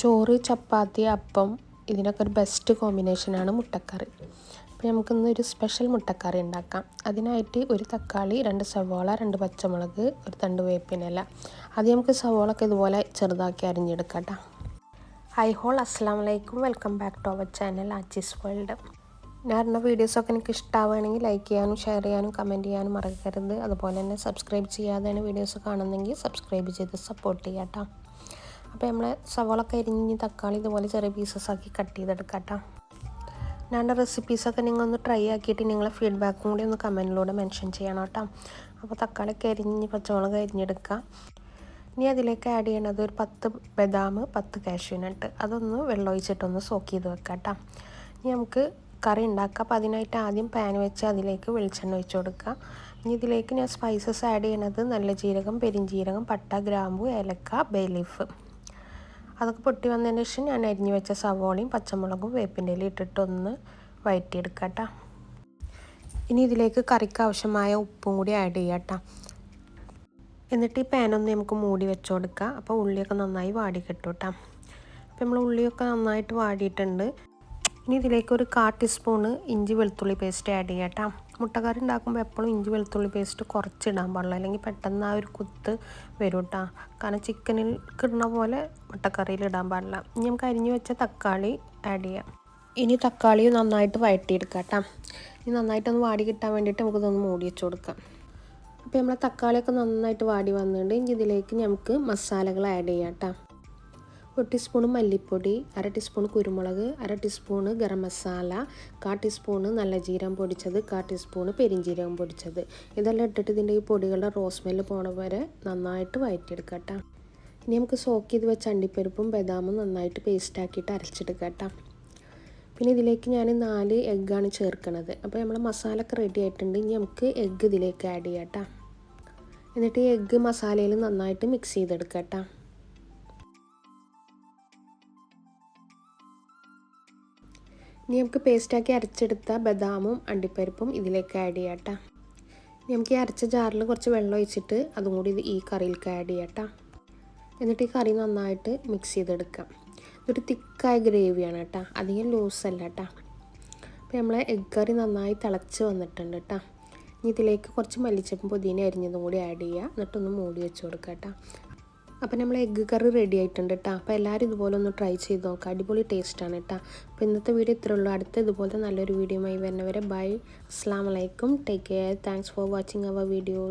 ചോറ് ചപ്പാത്തി അപ്പം ഇതിനൊക്കെ ഒരു ബെസ്റ്റ് കോമ്പിനേഷനാണ് മുട്ടക്കറി. അപ്പോൾ നമുക്കിന്ന് ഒരു സ്പെഷ്യൽ മുട്ടക്കറി ഉണ്ടാക്കാം. അതിനായിട്ട് ഒരു തക്കാളി രണ്ട് സവോള രണ്ട് പച്ചമുളക് ഒരു തണ്ട് വേപ്പിനില ആദ്യം നമുക്ക് സവോളൊക്കെ ഇതുപോലെ ചെറുതാക്കി അരിഞ്ഞെടുക്കാം കേട്ടോ ഹൈ ഹോൾ അസ്സാം വലൈക്കും welcome back to our channel Aachi's World ഞാൻ പറഞ്ഞ വീഡിയോസൊക്കെ എനിക്ക് ഇഷ്ടമാവുകയാണെങ്കിൽ ലൈക്ക് ചെയ്യാനും ഷെയർ ചെയ്യാനും കമന്റ് ചെയ്യാനും മറക്കരുത്. അതുപോലെ തന്നെ സബ്സ്ക്രൈബ് ചെയ്യാതെയാണ് വീഡിയോസ് കാണുന്നെങ്കിൽ സബ്സ്ക്രൈബ് ചെയ്ത് സപ്പോർട്ട് ചെയ്യാം കേട്ടോ അപ്പോൾ നമ്മൾ സവോളൊക്കെ അരിഞ്ഞ് തക്കാളി ഇതുപോലെ ചെറിയ പീസസ് ആക്കി കട്ട് ചെയ്തെടുക്കാം കേട്ടോ. ഞാൻ റെസിപ്പീസൊക്കെ നിങ്ങൾ ഒന്ന് ട്രൈ ആക്കിയിട്ട് നിങ്ങളെ ഫീഡ്ബാക്കും കൂടി ഒന്ന് കമന്റിലൂടെ മെൻഷൻ ചെയ്യണം കേട്ടോ. അപ്പോൾ തക്കാളിയൊക്കെ അരിഞ്ഞ് പച്ചമുളക് അരിഞ്ഞെടുക്കുക ഇനി അതിലേക്ക് ആഡ് ചെയ്യണത് ഒരു പത്ത് ബദാം പത്ത് കാഷ്യൂനട്ട് അതൊന്ന് വെള്ളമൊഴിച്ചിട്ടൊന്ന് സോക്ക് ചെയ്ത് വെക്കാം കേട്ടോ. ഇനി നമുക്ക് കറി ഉണ്ടാക്കുക അപ്പോൾ അതിനായിട്ട് ആദ്യം പാൻ വെച്ച് അതിലേക്ക് വെളിച്ചെണ്ണ ഒഴിച്ച് കൊടുക്കുക ഇനി ഇതിലേക്ക് ഞാൻ സ്പൈസസ് ആഡ് ചെയ്യണത് നല്ല ജീരകം പെരിഞ്ജീരകം പട്ട ഗ്രാമ്പു ഏലക്ക ബേ ലീഫ് അതൊക്കെ പൊട്ടി വന്നതിന് ശേഷം ഞാൻ അരിഞ്ഞു വെച്ച സവോളയും പച്ചമുളകും വേപ്പിന്റെ ഇല ഇട്ടിട്ടൊന്ന് വഴറ്റിയെടുക്കുക കേട്ടോ ഇനി ഇതിലേക്ക് കറിക്ക് ആവശ്യമായ ഉപ്പും കൂടി ആഡ് ചെയ്യാം കേട്ടോ എന്നിട്ട് ഈ പാനൊന്ന് നമുക്ക് മൂടി വെച്ച് അപ്പോൾ ഉള്ളിയൊക്കെ നന്നായി വാടി കിട്ടും കേട്ടോ അപ്പോൾ നമ്മൾ ഉള്ളിയൊക്കെ നന്നായിട്ട് വാടിയിട്ടുണ്ട്. ഇനി ഇതിലേക്ക് ഒരു കാ ടീസ്പൂണ് ഇഞ്ചി വെളുത്തുള്ളി പേസ്റ്റ് ആഡ് ചെയ്യാം കേട്ടോ. മുട്ടക്കറി ഉണ്ടാക്കുമ്പോൾ എപ്പോഴും ഇഞ്ചി വെളുത്തുള്ളി പേസ്റ്റ് കുറച്ചിടാൻ പാടില്ല. അല്ലെങ്കിൽ പെട്ടെന്ന് ആ ഒരു കുത്ത് വരും കേട്ടോ. കാരണം ചിക്കനിൽ കിടണ പോലെ മുട്ടക്കറിയിൽ ഇടാൻ പാടില്ല. ഇനി നമുക്ക് അരിഞ്ഞു വെച്ച തക്കാളി ആഡ് ചെയ്യാം. ഇനി തക്കാളി നന്നായിട്ട് വഴറ്റിയെടുക്കാം കേട്ടോ. ഇനി നന്നായിട്ടൊന്ന് വാടി കിട്ടാൻ വേണ്ടിയിട്ട് നമുക്കിതൊന്ന് മൂടി വെച്ച് കൊടുക്കാം. അപ്പോൾ നമ്മളെ തക്കാളിയൊക്കെ നന്നായിട്ട് വാടി വന്നിട്ടുണ്ട്. ഇനി ഇതിലേക്ക് നമുക്ക് മസാലകൾ ആഡ് ചെയ്യാം കേട്ടോ. ഒരു ടീസ്പൂണ് മല്ലിപ്പൊടി അര ടീസ്പൂൺ കുരുമുളക് അര ടീസ്പൂണ് ഗരം മസാല കാ ടീസ്പൂണ് നല്ല ജീരകം പൊടിച്ചത് കാ ടീസ്പൂണ് പെരിഞ്ജീരകം പൊടിച്ചത്. ഇതെല്ലാം ഇട്ടിട്ട് ഇതിന്റെ ഈ പൊടികളുടെ റോസ് സ്മെല്ല് പോണ വരെ നന്നായിട്ട് വഴറ്റിയെടുക്കാം കേട്ടോ ഇനി നമുക്ക് സോക്ക് ചെയ്ത് വെച്ച അണ്ടിപ്പരിപ്പും ബദാമും നന്നായിട്ട് പേസ്റ്റ് ആക്കിയിട്ട് അരച്ചെടുക്കാം കേട്ടോ പിന്നെ ഇതിലേക്ക് ഞാൻ നാല് എഗ്ഗാണ് ചേർക്കുന്നത് അപ്പോൾ നമ്മൾ മസാലയൊക്കെ റെഡി ആയിട്ടുണ്ട്. ഇനി നമുക്ക് എഗ്ഗ് ഇതിലേക്ക് ആഡ് ചെയ്യാം കേട്ടോ എന്നിട്ട് ഈ എഗ്ഗ് മസാലയിൽ നന്നായിട്ട് മിക്സ് ചെയ്തെടുക്കാം കേട്ടോ ഇനി നമുക്ക് പേസ്റ്റാക്കി അരച്ചെടുത്ത ബദാമും അണ്ടിപ്പരിപ്പും ഇതിലേക്ക് ആഡ് ചെയ്യാം കേട്ടോ നമുക്ക് ഈ അരച്ച ജാറിൽ കുറച്ച് വെള്ളം ഒഴിച്ചിട്ട് അതും കൂടി ഇത് ഈ കറിയിലേക്ക് ആഡ് ചെയ്യാം കേട്ടോ എന്നിട്ട് ഈ കറി നന്നായിട്ട് മിക്സ് ചെയ്തെടുക്കാം. ഇതൊരു തിക്കായ ഗ്രേവിയാണ് കേട്ടോ അധികം ലൂസല്ല കേട്ടോ അപ്പോൾ നമ്മൾ എഗ് കറി നന്നായി തിളച്ച് വന്നിട്ടുണ്ട് കേട്ടോ ഇനി ഇതിലേക്ക് കുറച്ച് മല്ലിച്ചപ്പും പുതിന അരിഞ്ഞതും കൂടി ആഡ് ചെയ്യുക എന്നിട്ടൊന്ന് മൂടി വെച്ച് കൊടുക്കാം കേട്ടോ അപ്പോൾ നമ്മൾ എഗ്ഗ് കറി റെഡി ആയിട്ടുണ്ട് കേട്ടോ അപ്പോൾ എല്ലാവരും ഇതുപോലെ ഒന്ന് ട്രൈ ചെയ്ത് നോക്കുക അടിപൊളി ടേസ്റ്റാണ് കേട്ടോ അപ്പോൾ ഇന്നത്തെ വീഡിയോ ഇത്രേ ഉള്ളൂ. അടുത്ത ഇതുപോലത്തെ നല്ലൊരു വീഡിയോയുമായി വരുന്നവരെ ബൈ അസ്സാം വലൈക്കും take care thanks for watching our videos